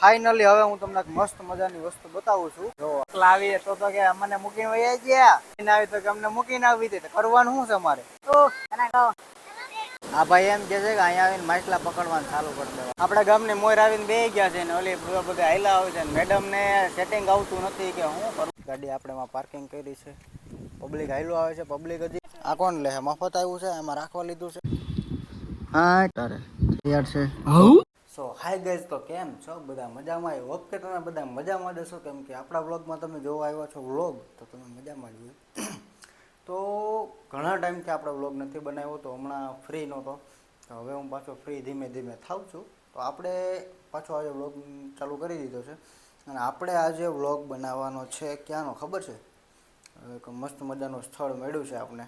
Finally હવે હું તમને મસ્ત મજાની વસ્તુ બતાવું છું. જો એકલા આવીએ તો તો કે અમને મૂકીને વહી ગયા. આવી તો કે અમને મૂકીને આવી દે કરવાનું શું છે અમારે? આ ભાઈ એમ કે છે કે અહીંયા આવીને માછલા પકડવાનું ચાલુ કરી દેવા. આપણા ગામની મોર આવીને બે ગયા છે ને ઓલી બધા બધા હાઈલા આવે છે મેડમ ને સેટિંગ આવતું નથી કે હું કરું. ગાડી આપણે પાર્કિંગ કરી છે. પબ્લિક હાઈલો આવે છે પબ્લિક હજી. આ કોણ લે? મફત આવ્યું છે, એમાં રાખવા લીધું છે. હા તારે. તૈયાર છે. સો હાય ગાઈઝ તો કેમ છો? બધા મજામાં? આવ્યો ઓકે તમે બધા મજામાં જ હશો. કેમ કે આપણા વ્લોગમાં તમે જોવા આવ્યા છો વ્લોગ તો તમે મજામાં જ તો ઘણા ટાઈમથી આપણે વ્લોગ નથી બનાવ્યો, તો હમણાં ફ્રી નહોતો. તો હવે હું પાછો ફ્રી ધીમે ધીમે થાઉં છું. તો આપણે પાછો આજે વ્લોગ ચાલુ કરી દીધો છે. અને આપણે આજે વ્લોગ બનાવવાનો છે ક્યાંનો ખબર છે? એક મસ્ત મજાનું સ્થળ મળ્યું છે આપણે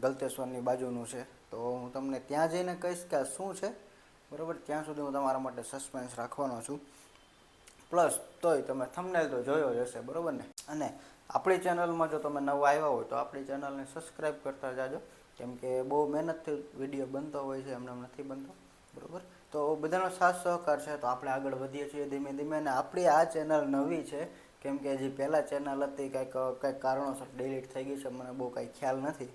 ગલતેશ્વરની બાજુનું છે. તો હું તમને ત્યાં જઈને કહીશ કે આ શું છે? બરાબર? ત્યાં સુધી હું તમારા માટે સસ્પેન્સ રાખવાનો છું. પ્લસ તોય તમે થંબનેલ તો જોયો જ હશે, બરાબર ને? અને આપણી ચેનલમાં જો તમે નવા આવ્યા હોય તો આપણી ચેનલને સબસ્ક્રાઈબ કરતા જાજો. કેમ કે બહુ મહેનતથી વીડિયો બનતો હોય છે, એમને એમ નથી બનતો, બરાબર? તો બધાનો સાથ સહકાર છે, તો આપણે આગળ વધીએ છીએ ધીમે ધીમે. અને આપણી આ ચેનલ નવી છે, કેમ કે જે પહેલાં ચેનલ હતી, કંઈક કંઈક કારણોસર ડિલીટ થઈ ગઈ છે, મને બહુ કાંઈ ખ્યાલ નથી,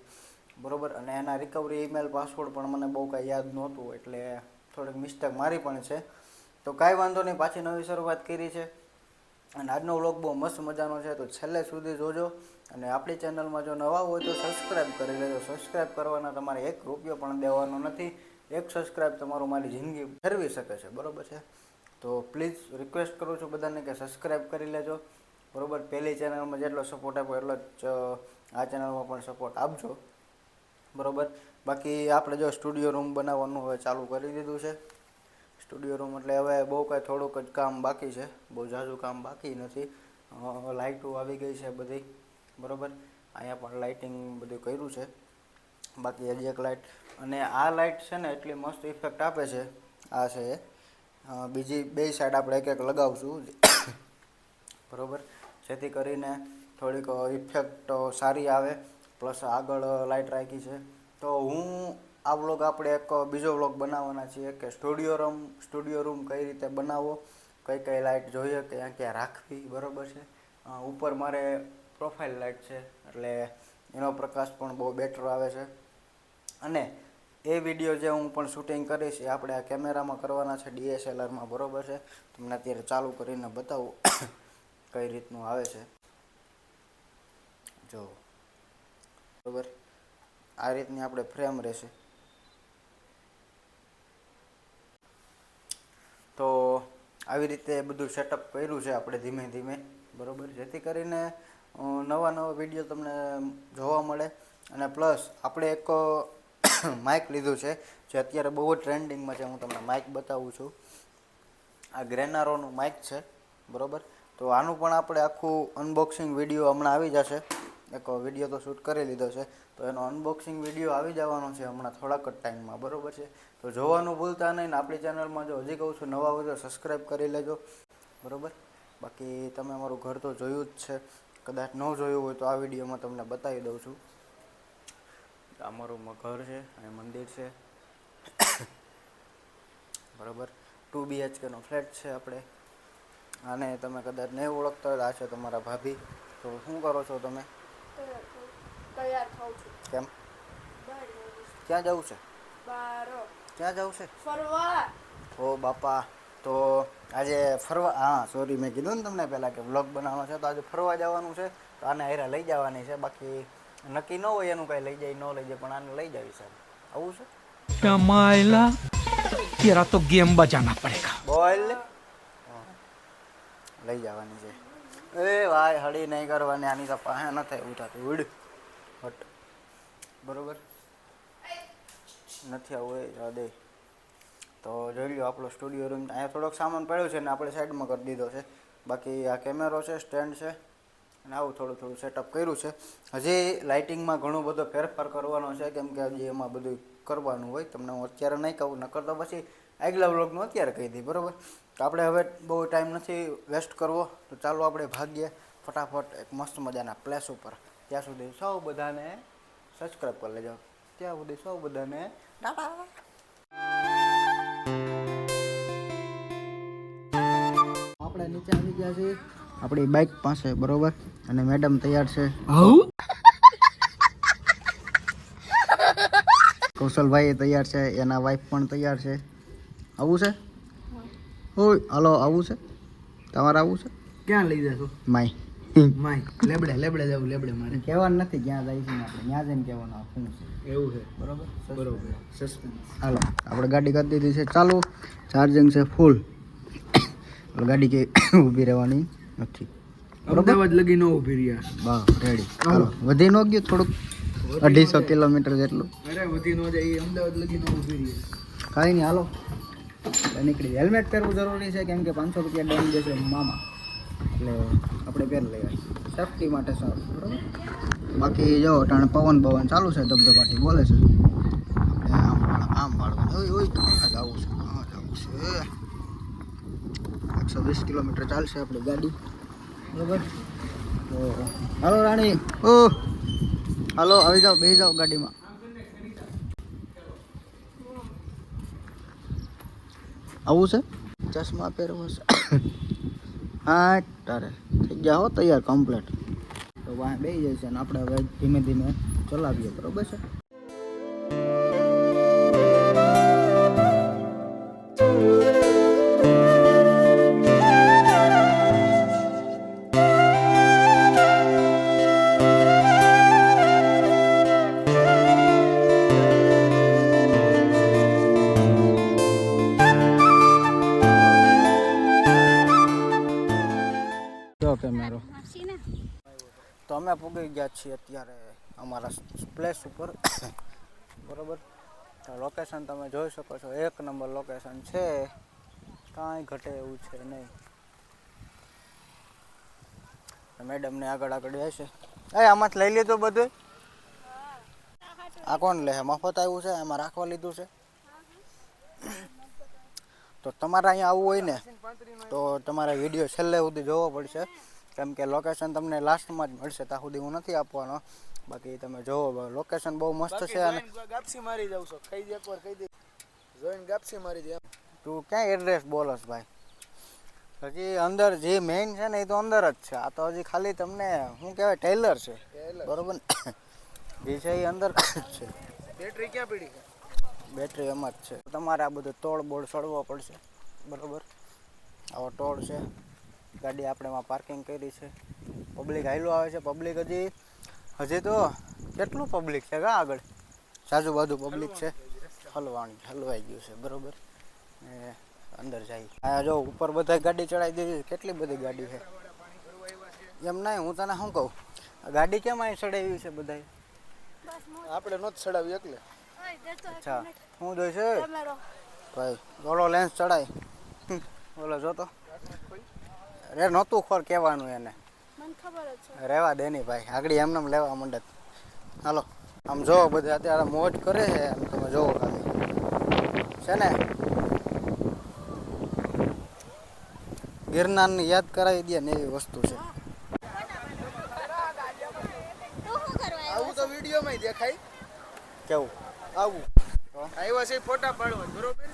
બરાબર? અને એના રિકવરી ઈમેલ પાસવર્ડ પણ મને બહુ કાંઈ યાદ નહોતું, એટલે થોડીક મિસ્ટેક મારી પણ છે. તો કાંઈ વાંધો નહીં, પાછી નવી શરૂઆત કરી છે. અને આજનો વ્લોગ બહુ મસ્ત મજાનો છે, તો છેલ્લે સુધી જોજો. અને આપણી ચેનલમાં જો નવા હોય તો સબસ્ક્રાઈબ કરી લેજો. સબસ્ક્રાઈબ કરવાના તમારે એક રૂપિયો પણ દેવાનો નથી. એક સબસ્ક્રાઈબ તમારું મારી જિંદગી ફેરવી શકે છે, બરાબર છે? તો પ્લીઝ રિક્વેસ્ટ કરું છું બધાને કે સબસ્ક્રાઈબ કરી લેજો. બરાબર? પહેલી ચેનલમાં જેટલો સપોર્ટ આપ્યો એટલો જ આ ચેનલમાં પણ સપોર્ટ આપજો. બરાબર. બાકી આપણે જો સ્ટુડિયો રૂમ બનાવવાનું હવે ચાલુ કરી દીધું છે. સ્ટુડિયો રૂમ એટલે હવે બહુ કાંઈ થોડુંક જ કામ બાકી છે. બહુ ઝાઝું કામ બાકી નથી. લાઇટો આવી ગઈ છે બધી. બરાબર? અહીંયા પણ લાઇટિંગ બધું કર્યું છે. બાકી હજી એક લાઇટ અને આ લાઇટ છે ને એટલી મસ્ત ઇફેક્ટ આપે છે. આ છે. એ. બીજી બે સાઈડ આપણે એક એક લગાવશું. બરાબર? જેથી કરીને થોડીક ઇફેક્ટ સારી આવે. પ્લસ આગળ લાઇટ રાખી છે. તો હું આ વ્લોગ આપણે એક બીજો વ્લોગ બનાવવાના છીએ કે સ્ટુડિયો રૂમ સ્ટુડિયો રૂમ કઈ રીતે બનાવવો, કઈ કઈ લાઇટ જોઈએ, ક્યાં ક્યાં રાખવી, બરાબર છે? ઉપર મારે પ્રોફાઇલ લાઇટ છે, એટલે એનો પ્રકાશ પણ બહુ બેટર આવે છે. અને એ વીડિયો જે હું પણ શૂટિંગ કરીશ એ આપણે આ કેમેરામાં કરવાના છે, ડીએસએલઆરમાં, બરાબર છે? તમને અત્યારે ચાલુ કરીને બતાવું કઈ રીતનું આવે છે. જો બરોબર? આ રીતની આપણે ફ્રેમ રહેશે. તો આવી રીતે બધું સેટઅપ કર્યું છે આપણે ધીમે ધીમે, બરોબર? જેથી કરીને નવા નવા વીડિયો તમને જોવા મળે. અને પ્લસ આપણે એક માઇક લીધું છે, જે અત્યારે બહુ જ ટ્રેન્ડિંગમાં છે. હું તમને માઇક બતાવું છું. આ ગ્રેનારોનું માઇક છે, બરોબર? તો આનું પણ આપણે આખું અનબોક્સિંગ વીડિયો હમણાં આવી જશે. એક વીડિયો તો શૂટ કરી લીધો છે, તો એનો અનબોક્સિંગ વીડિયો આવી જવાનો છે હમણાં થોડાક જ ટાઈમમાં બરાબર છે? તો જોવાનું ભૂલતા નહીં ને આપણી ચેનલમાં જો હજી કહું છું, નવા હોય તો સબસ્ક્રાઈબ કરી લેજો, બરાબર? બાકી તમે અમારું ઘર તો જોયું જ છે, કદાચ ન જોયું હોય તો આ વિડીયોમાં તમને બતાવી દઉં છું. અમારું ઘર છે, અહીં મંદિર છે, બરાબર? ટુ બીએચકેનો ફ્લેટ છે આપણે. આને તમે કદાચ નહીં ઓળખતા આ છે તમારા ભાભી. તો શું કરો છો તમે? તૈયાર થાઉં છું. કેમ? ક્યાં જવું છે? બહાર ક્યાં જવું છે? ફરવા. ઓ બાપા તો આજે ફરવા હા સોરી મેં કીધું ને તમને પહેલાં કે વ્લોગ બનાવવાનો છે તો આજે ફરવા જવાનું છે તો આને હેરા લઈ જવાની છે બાકી નક્કી ન હોય એનું કાંઈ લઈ જાય ન લઈ જાય પણ આને લઈ જવી સાહેબ આવું છે? કમાયેલા તેરા તો ગેમ બજાના પડે બોલ. લઈ જવાની છે. એ ભાઈ, હળી નહીં કરવાની, આની તો પાસે થાય એવું થતું ઉડ. હટ. બરોબર? નથી આવું, એ દે. તો જોઈ લ્યો, આપણો સ્ટુડિયો રૂમ અહીંયા થોડોક સામાન પડ્યો છે ને, આપણે સાઈડમાં કરી દીધો છે. બાકી આ કેમેરો છે સ્ટેન્ડ છે. અને આવું થોડું થોડું સેટઅપ કર્યું છે. હજી લાઇટિંગમાં ઘણો બધો ફેરફાર કરવાનો છે, કેમ કે હજી એમાં બધું કરવાનું હોય. તમને હું અત્યારે નહીં કહું, નકર તો પછી આગલા વ્લોગનું અત્યારે કહી દઈ બરાબર? તો આપણે હવે બહુ ટાઈમ નથી વેસ્ટ કરવો તો ચાલો આપણે ભાગીએ ફટાફટ એક મસ્ત મજાના પ્લેસ ઉપર. ત્યાં સુધી સૌ બધાને સબસ્ક્રાઈબ કરી લેજો. ત્યાં સુધી સૌ બધાને આપણે નીચે આવી ગયા છીએ. આપણી બાઇક પાસે બરોબર? અને મેડમ તૈયાર છે. કૌશલભાઈ તૈયાર છે એના વાઈફ પણ તૈયાર છે. આવું છે? ઓય હાલો આવું છે? તમારે આવું છે? ક્યાં લઈ જશો માય. માય લેબડે લેબડે જવું લેબડે મારે. કહેવાનું નથી ક્યાં જાય છે આપણે ત્યાં જઈને કહેવાનું શું છે? એવું છે. બરોબર? બરોબર. સસ્પેન્સ. હાલો આપણે ગાડી કરી દીધી છે ચાલુ. ચાર્જિંગ છે ફૂલ. ગાડી કે ઊભી રહેવાની નથી. અમદાવાદ લગી ન ઊભી રહ્યા. બસ રેડી ચાલો વધી નો ગયું થોડુંક? અઢીસો કિલોમીટર જેટલું. અરે વધી નો જાય અમદાવાદ લગી ન ઊભી રહ્યા. કાંઈ નહીં હાલો. નીકળી હેલ્મેટ પહેરવું જરૂરી છે કેમ કે પાંચસો રૂપિયા દંડ દેશે મામા. એટલે આપણે પહેરી લેવાય સેફટી માટે સારું બરાબર? બાકી જો ટાણે પવન પવન ચાલુ છે ધબધબાટી બોલે છે. આમ વાળા આમ વાળવાનું ઓય ઓય ક્યાં જવું છે ક્યાં જવું છે? એકસો વીસ કિલોમીટર ચાલશે આપણી ગાડી. બરાબર? તો હાલો રાણી. ઓ હાલો આવી જાઓ બેસી જાઓ ગાડીમાં. આવું છે? ચશ્મા પહેરવો છે. હા, તારે. થઈ ગયા હો, તૈયાર કમ્પ્લેટ તો વાહ બે જાય છે અને આપણે હવે ધીમે ધીમે ચલાવીએ, બરોબર છે? છીએ અત્યારે અમારા પ્લેસ ઉપર. બરોબર? લોકેશન તમે જોઈ શકો છો. એક નંબર લોકેશન છે. કાંઈ ઘટે એવું છે નહીં. મેડમને આગળ આગળ છે એ આમાંથી લઈ લીધું બધું આ કોણ લે? મફત આવ્યું છે? એમાં રાખવા લીધું છે? તો તમારે અહીંયા આવવું હોય ને, તો તમારે વીડિયો છેલ્લે સુધી જોવો પડશે. કેમ કે લોકેશન તમને લાસ્ટમાં જ મળશે. ત્યાં સુધી હું નથી આપવાનો. બાકી તમે જોવો લોકેશન બહુ મસ્ત છે અને ગાપસી મારી જાવ છો. કઈ દે એકવાર કઈ દે. જોઈને ગાપસી મારી દે તું ક્યાં એડ્રેસ બોલસ ભાઈ? હજી અંદર જે મેઇન છે ને એ તો અંદર જ છે. આ તો હજી ખાલી તમને શું કહેવાય ટેલર છે. બરોબર ને? જે છે એ અંદર જ છે. બેટરી ક્યાં પડી બેટરી એમાં જ છે. તમારે આ બધું તોડ બોડ સડવો પડશે. બરોબર? આવો ટોળ છે. ગાડી આપણે એમાં પાર્કિંગ કરી છે. પબ્લિક હાઈલો આવે છે. પબ્લિક હજી હજી તો કેટલું પબ્લિક છે કા આગળ? સાજુ બાજુ પબ્લિક છે. હલવાણી હલવાઈ ગયું છે બરોબર? અંદર જાય. આ જો ઉપર બધા ગાડી ચડાવી દીધી કેટલી બધી ગાડી છે? એમ નહીં હું તને શું કહું? ગાડી કેમ અહીં ચડાવી છે બધા આપણે નોત ચડાવી એકલે. અચ્છા હું જોઈશે? ભાઈ ઓલો લેન્સ ચડાય. ઓલો જોતો. અરે નહોતું ખોર કહેવાનું એને. ખબર છે. રહેવા દે નહીં ભાઈ આગળ એમને એમ લેવા મંડત હાલો આમ જોવો બધા અત્યારે મોજ કરે છે આમ તમે જોવો ખાલી. છે ને? ગિરનારની યાદ કરાવી દે ને એવી વસ્તુ છે. આવું તો વિડીયોમાં દેખાય. કેવું? આવું. આવ્યા છે ફોટા પાડવા બરોબર?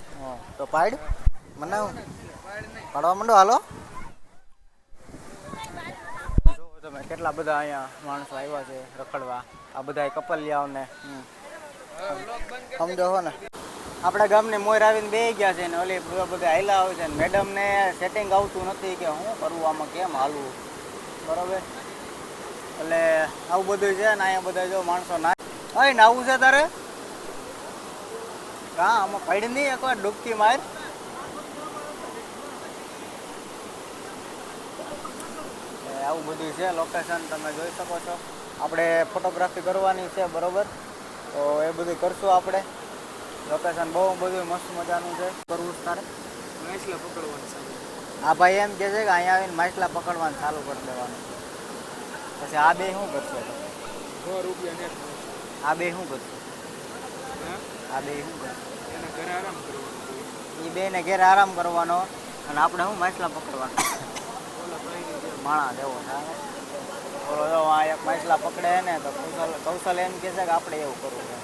તો પાડ. મને પાડવા માંડો હાલો જોવો તમે કેટલા બધા અહીંયા માણસો આવ્યા છે રખડવા? આ બધા કપલિયાઓને. સમજો હો ને. આપણા ગામને મોર આવીને બે ગયા છે ને ઓલી બધા બધા હાયલા આવે છે ને મેડમને સેટિંગ આવતું નથી કે શું કરવું આમાં કેમ હાલવું? બરોબર? એટલે આવું બધું છે ને અહીંયા બધા જો માણસો ના અય નાવું છે તારે? હા, આમાં પડી નહીં, એકવાર ડૂબકી માર. આવું બધું છે લોકેશન તમે જોઈ શકો છો. આપણે ફોટોગ્રાફી કરવાની છે બરોબર? તો એ બધું કરશું આપણે. લોકેશન બહુ બધું મસ્ત મજાનું છે. કરવું તારે? માછલા પકડવાનું હા આ ભાઈ એમ કહે છે કે અહીંયા આવીને માછલા પકડવાનું ચાલુ કરી દેવાનું. પછી આ બે શું કરશે? સો રૂપિયા આ બે શું કરશે? આ બે શું કરશે? એના ઘરે આરામ કરવાનો એ બેને ઘેરે આરામ કરવાનો. અને આપણે શું માછલા પકડવાના? માણા દેવો થાય. જો આ એક માછલા પકડે ને તો કૌશલ કૌશલ એમ કહે છે કે આપણે એવું કરવું છે.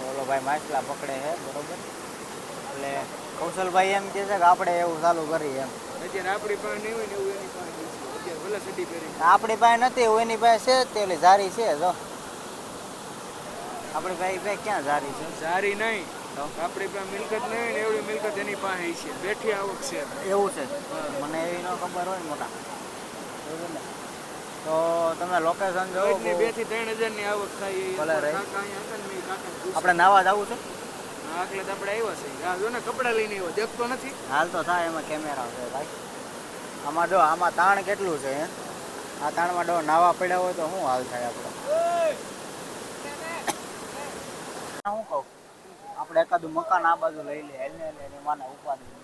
બોલો ભાઈ માછલા પકડે છે બરોબર? એટલે કૌશલભાઈ એમ કહે છે કે આપણે એવું ચાલુ કરીએ એમ. અત્યારે આપણી પાસે નહીં હોય ને એવું એની આપણી પાસે નથી એવું એની પાસે છે તેલી તે ઓલી ઝારી છે જો. આપણી ભાઈ ભાઈ ક્યાં ઝારી છે? સારી નહીં. આપણી પાસે મિલકત નહીં ને એવડી મિલકત એની પાસે છે. બેઠી આવક છે. એવું છે. મને એવી ન ખબર હોય ને મોટા. બરોબર ને. તો તમે લોકેશન જો બેથી ત્રણ હજારની આવક થાય એ. આપણે નાવા જવું છે? આટલે તો આપણે આવ્યા છે આ જો ને કપડાં લઈને આવ્યો. દેખતો નથી. હાલ તો થાય એમાં કેમેરા છે ભાઈ. આમાં જો આમાં તાણ કેટલું છે હે? આ તાણમાં ડો નાવા પડ્યા હોય તો શું હાલ થાય આપણે? હું કહું? આપણે એકાદું મકાન આ બાજુ લઈ લે હેલ લઈને માને ઉપાડી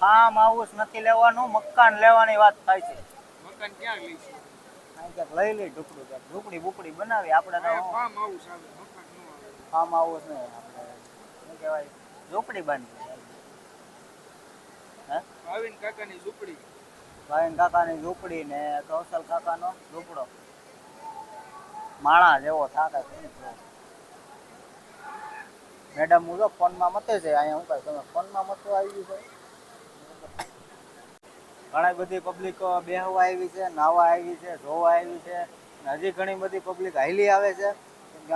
ફાર્મ હાઉસ નથી લેવાનું મકાન લેવાની વાત થાય છે. મકાન ક્યાં લઈશું અહીં ક્યાંક લઈ લઈ ઢુકડું ક્યાંક ઢુકડી બુકડી બનાવી આપણે તો ફાર્મ હાઉસ આવે મકાન ન આવે. ફાર્મ હાઉસ ને આપણે શું કહેવાય ઝૂંપડી બાંધી હે? ભાવિન કાકાની ઝૂંપડી. કાકાની ઝૂંપડી ને કૌશલ કાકાનો ઝૂંપડો. માણા જેવો થાકે મેડમ, હું તો ફોનમાં મતે છે. અહીંયા હું કહે તમે ફોનમાં મતો આવી ગયું છે? ઘણી બધી પબ્લિક બેહવા આવી છે નાવા આવી છે, જોવા આવી છે. હજી ઘણી બધી પબ્લિક હાઈલી આવે છે.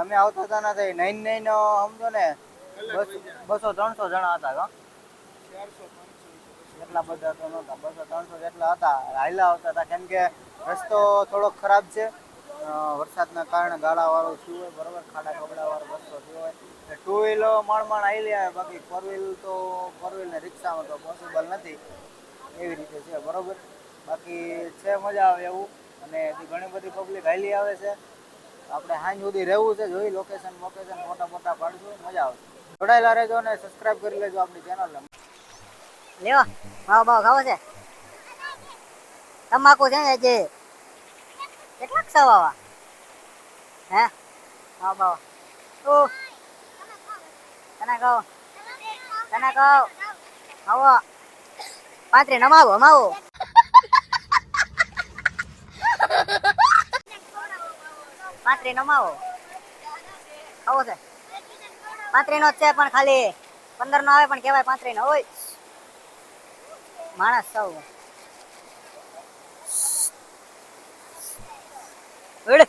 અમે આવતા હતા ને નઈ નઈ નો સમજો ને, બસો ત્રણસો જણા હતા એટલા બધા તો નહોતા, બસો ત્રણસો જેટલા હતા હાઈલા આવતા હતા. કેમ કે રસ્તો થોડોક ખરાબ છે. વરસાદના કારણે ગાળાવાળો થયું હોય, બરોબર ખાડા ખબડાવાળો રસ્તો થયો હોય. ટુ વ્હીલ માણ માણ આવી આવે બાકી ફોર વ્હીલ તો ફોર વ્હીલ ને રિક્ષામાં તો પોસિબલ નથી. એવી રીતે છે, બરોબર? બાકી છે મજા આવે એવું, અને ઘણી બધી પબ્લિક હાલી આવે છે. આપણે સાંજ સુધી રહેવું છે, જોઈ લોકેશન વોકેશન મોટા મોટા પાડશું, મજા આવે જોડાયેલા રહેજો ને સબસ્ક્રાઇબ કરી લેજો આપણી ચેનલને લ્યો ભાવ ભાવ ખાવો છે. તમાકુ છે ને જે કેટલાક સવાવા? હે? માવો બાવો. ઓ તને કહો? તને કહો? આવો. પાત્રે નમાવો અમાવો પાત્રે નમાવો. આવો છે. પાંત્રી નો જ છે પણ ખાલી પંદર નો આવે પણ કેવાય પાંત્રી નો હોય માણસ સૌ. ઉડ.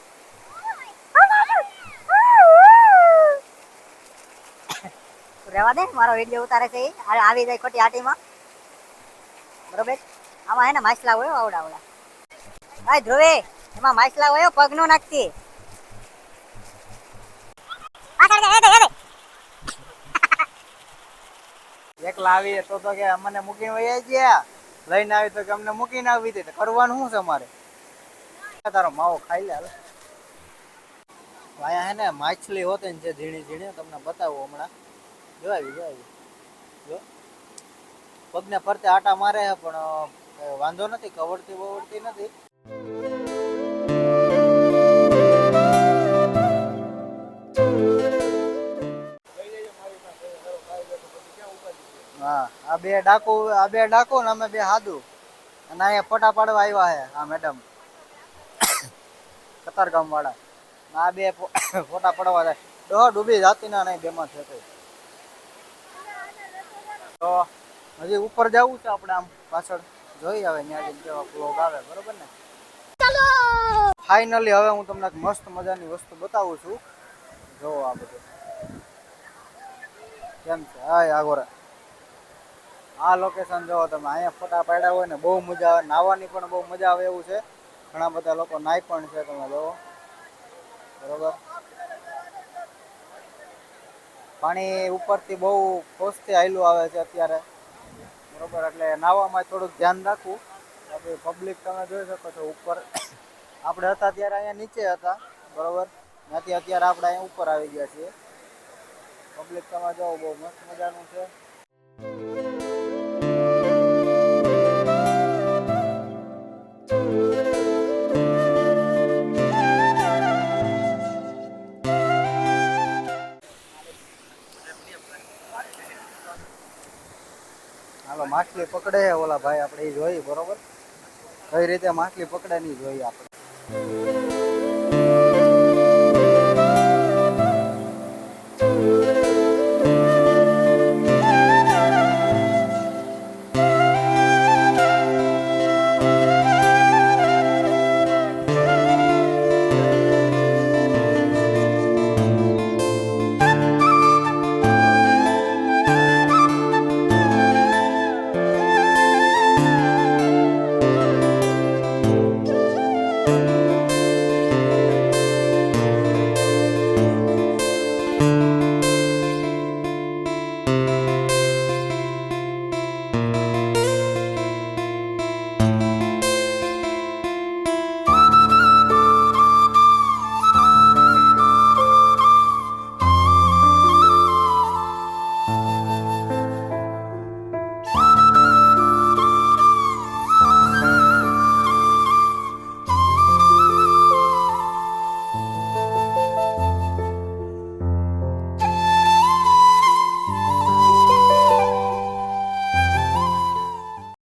રહેવા દે મારો વીડિયો ઉતારે છે. આવી જાય ખોટી આટીમાં બરોબર આમાં હે ને માછલા હોય આવડા આવડા ભાઈ ધ્રુવે એમાં માછલા હોય પગનો નાખતી એક આવીએ તો તો કે અમને મૂકીને વહી ગયા. લઈને આવી તો કે અમને મૂકીને આવી દે તો કરવાનું શું છે અમારે? તારો માવો ખાઈ લે અહીંયા હે ને માછલી હોતી ને છે ઝીણી ઝીણી, તમને બતાવું હમણાં. જોવાવી જોવાવી જો પગને ફરતે આટા મારે છે પણ વાંધો નથી, કવડતી બવડતી નથી. હા, આ બે ડાકુ, આ બે ડાકુ ને અમે બે હાદુ. અને અહીંયા ફોટા પાડવા આવ્યા છે આ મેડમ. કતારગામ વાળા આ બે ફોટા પડવા જાય. ડોહ ડૂબી જાતી ના નહીં બેમાં છે તો હજી ઉપર જવું છે આપણે આમ પાછળ. જોઈ આવે ત્યાં જઈને કેવા બ્લોગ આવે બરોબર ને? ફાઇનલી હવે હું તમને મસ્ત મજાની વસ્તુ બતાવું છું. જો આ બધું. કેમ છે? હાય આગોરા. આ લોકેશન જો તમે. અહીંયા ફોટા પાડ્યા હોય ને બહુ મજા આવે. નાહવાની પણ બહુ મજા આવે એવું છે. ઘણા બધા લોકો નાય પણ છે, તમે જોવો બરોબર? પાણી ઉપરથી બહુ ફોર્સથી આયલું આવે છે અત્યારે. બરોબર? એટલે નાહવામાં થોડુંક ધ્યાન રાખવું. આપણે પબ્લિક તમે જોઈ શકો છો ઉપર. આપણે હતા ત્યારે અહીંયા નીચે હતા. બરોબર? ત્યાંથી અત્યારે આપણે અહીંયા ઉપર આવી ગયા છીએ. પબ્લિક તમે જોવો બહુ મસ્ત મજાનું છે. માછલી પકડે ઓલા ભાઈ, આપણે એ જોઈ બરોબર? કઈ રીતે માછલી પકડે નહીં જોઈએ આપણે.